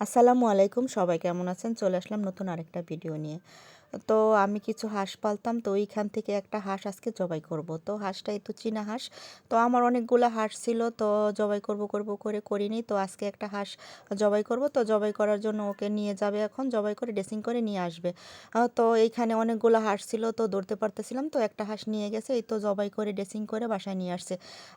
আসসালামু আলাইকুম সবাই কেমন আছেন? চলে আসলাম নতুন আরেকটা ভিডিও নিয়ে। তো আমি কিছু হাঁস পালতাম, তো ওইখান থেকে একটা হাঁস আজকে জবাই করব। তো হাঁসটা একটু চীনা হাঁস। তো আমার অনেকগুলো হাঁস ছিল, তো জবাই করব করব, করে করিনি। তো আজকে একটা হাঁস জবাই করব। তো জবাই করার জন্য ওকে নিয়ে যাবে এখন, জবাই করে ড্রেসিং করে নিয়ে আসবে। তো এইখানে অনেকগুলো হাঁস ছিল, তো ধরতে পারতেছিলাম। তো একটা হাঁস নিয়ে গেছে, এই তো জবাই করে ড্রেসিং করে বাসায় নিয়ে আসছে।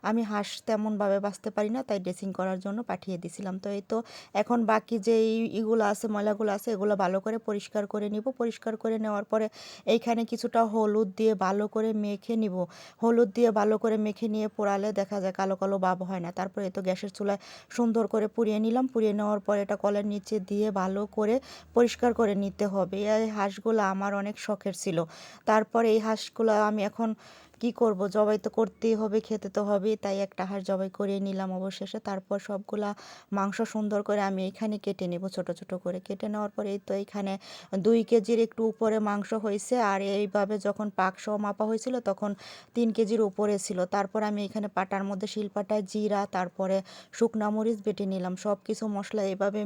আমি হাঁস তেমনভাবে বাঁচতে পারি না, তাই ড্রেসিং করার জন্য পাঠিয়ে দিছিলাম। তো এই তো এখন বাকি যে ইগুলো আছে, ময়লাগুলো আছে, এগুলো ভালো করে পরিষ্কার করে নিব। পরিষ্কার করে নেওয়ার পরে এইখানে কিছুটা হলুদ দিয়ে ভালো করে মেখে নিব। হলুদ দিয়ে ভালো করে মেখে নিয়ে পোড়ালে দেখা যায় কালো কালো ভাব হয় না। তারপরে তো গ্যাসের চুলায় সুন্দর করে পুড়িয়ে নিলাম। পুড়িয়ে নেওয়ার পরে এটা কলের নিচে দিয়ে ভালো করে পরিষ্কার করে নিতে হবে। এই হাঁসগুলো আমার অনেক শখের ছিল। তারপরে এই হাঁসগুলো আমি এখন কি করব? জবাই তো করতেই হবে, খেতে তো হবেই। তাই একটা হাঁস জবাই করে নিলাম অবশেষে। তারপর সবগুলা মাংস সুন্দর করে আমি এখানে কেটে নেব, ছোট ছোট করে। কেটে নেওয়ার পরে এই তো এইখানে দুই কেজির একটু উপরে মাংস হয়েছে। আর এইভাবে যখন পাক সহ মাপা হয়েছিল, তখন তিন কেজির উপরে ছিল। তারপর আমি এখানে পাটার মধ্যে শিলপাটায় জিরা, তারপরে শুকনা মরিচ বেটে নিলাম। সব কিছু মশলা এভাবে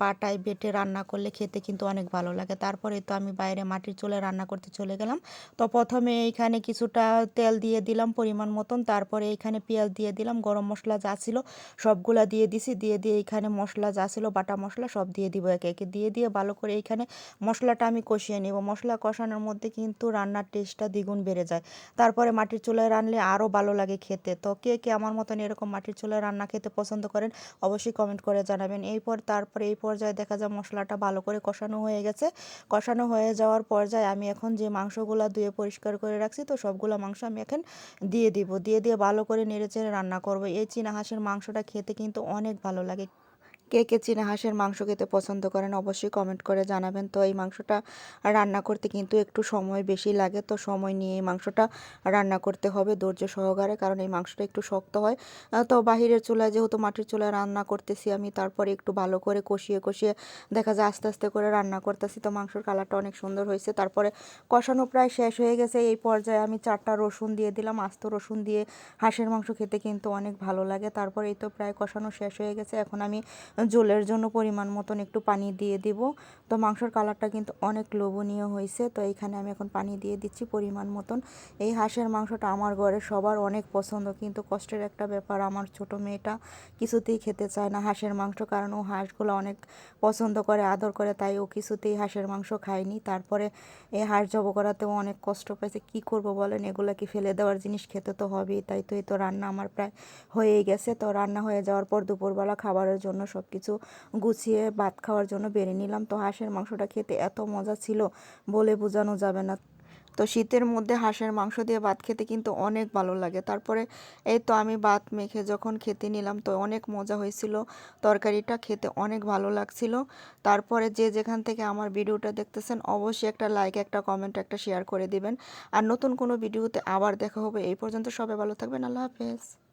পাটায় বেটে রান্না করলে খেতে কিন্তু অনেক ভালো লাগে। তারপরে তো আমি বাইরে মাটির চুলে রান্না করতে চলে গেলাম। তো প্রথমে এইখানে কিছুটা তেল দিয়ে দিলাম পরিমাণ মতন। তারপরে এইখানে পেঁয়াজ দিয়ে দিলাম, গরম মশলা যা ছিল সবগুলা দিয়ে দিছি। দিয়ে দিয়ে এইখানে মশলা যা ছিল, বাটা মশলা সব দিয়ে দিব একে একে। দিয়ে দিয়ে ভালো করে এইখানে মশলাটা আমি কষিয়ে নেব। মশলা কষানোর মধ্যে কিন্তু রান্নার টেস্টটা দ্বিগুণ বেড়ে যায়। তারপরে মাটির চুলায় রানলে আরও ভালো লাগে খেতে। তো কে কে আমার মতন এরকম মাটির চুলায় রান্না খেতে পছন্দ করেন, অবশ্যই কমেন্ট করে জানাবেন। এরপর, তারপরে এই পর্যায়ে দেখা যায় মশলাটা ভালো করে কষানো হয়ে গেছে। কষানো হয়ে যাওয়ার পর্যায়ে আমি এখন যে মাংসগুলো ধুয়ে পরিষ্কার করে রাখছি, তো সবগুলো মাংস আমি এখন দিয়ে দিব। দিয়ে দিয়ে ভালো করে নেড়ে চেড়ে রান্না করব। এই চীনা হাঁসের মাংসটা খেতে কিন্তু অনেক ভালো লাগে। কে কে চীনা হাঁসের মাংস খেতে পছন্দ করেন অবশ্যই কমেন্ট করে জানাবেন। তো এই মাংসটা রান্না করতে কিন্তু একটু সময় বেশি লাগে। তো সময় নিয়ে এই মাংসটা রান্না করতে হবে ধৈর্য সহকারে কারণ এই মাংসটা একটু শক্ত হয়। তো বাহিরের চুলায় যেহেতু মাটির চুলায় রান্না করতেছি আমি, তারপরে একটু ভালো করে কষিয়ে কষিয়ে দেখা যায় আস্তে আস্তে করে রান্না করতেছি। তো মাংসর কালারটা অনেক সুন্দর হয়েছে। তারপরে কষানো প্রায় শেষ হয়ে গেছে। এই পর্যায়ে আমি চারটা রসুন দিয়ে দিলাম। আস্ত রসুন দিয়ে হাঁসের মাংস খেতে কিন্তু অনেক ভালো লাগে। তারপরে এই তো প্রায় কষানো শেষ হয়ে গেছে। এখন আমি ঝোলের জন্য পরিমাণ মতন একটু পানি দিয়ে দিব। তো মাংসর কালারটা কিন্তু অনেক লোভনীয় হয়েছে। তো এইখানে আমি এখন পানি দিয়ে দিচ্ছি পরিমাণ মতন। এই হাঁসের মাংসটা আমার ঘরে সবার অনেক পছন্দ। কিন্তু কষ্টের একটা ব্যাপার, আমার ছোট মেয়েটা কিছুতেই খেতে চায় না হাঁসের মাংস। কারণ ও হাঁসগুলো অনেক পছন্দ করে, আদর করে, তাই ও কিছুতেই হাঁসের মাংস খায়নি। তারপরে এই হাঁস জব করাতেও অনেক কষ্ট পেয়েছে। কি করব বলেন, এগুলা কি ফেলে দেওয়ার জিনিস? খেতে তো হবেই, তাই তো এই তো রান্না আমার প্রায় হয়েই গেছে। তো রান্না হয়ে যাওয়ার পর দুপুরবেলা খাবারের জন্য সব কিছু গুছিয়ে ভাত খাওয়ার জন্য বেড়ে নিলাম। তো হাঁসের মাংসটা খেতে এত মজা ছিল বলে বোঝানো যাবে না। তো শীতের মধ্যে হাঁসের মাংস দিয়ে ভাত খেতে কিন্তু অনেক ভালো লাগে। তারপরে এই তো আমি ভাত মেখে যখন খেতে নিলাম তো অনেক মজা হয়েছিল। তরকারিটা খেতে অনেক ভালো লাগছিল। তারপরে যে যেখান থেকে আমার ভিডিওটা দেখতেছেন অবশ্যই একটা লাইক একটা কমেন্ট একটা শেয়ার করে দিবেন। আর নতুন কোনো ভিডিওতে আবার দেখা হবে। এই পর্যন্ত সবাই ভালো থাকবেন। আল্লাহ হাফেজ।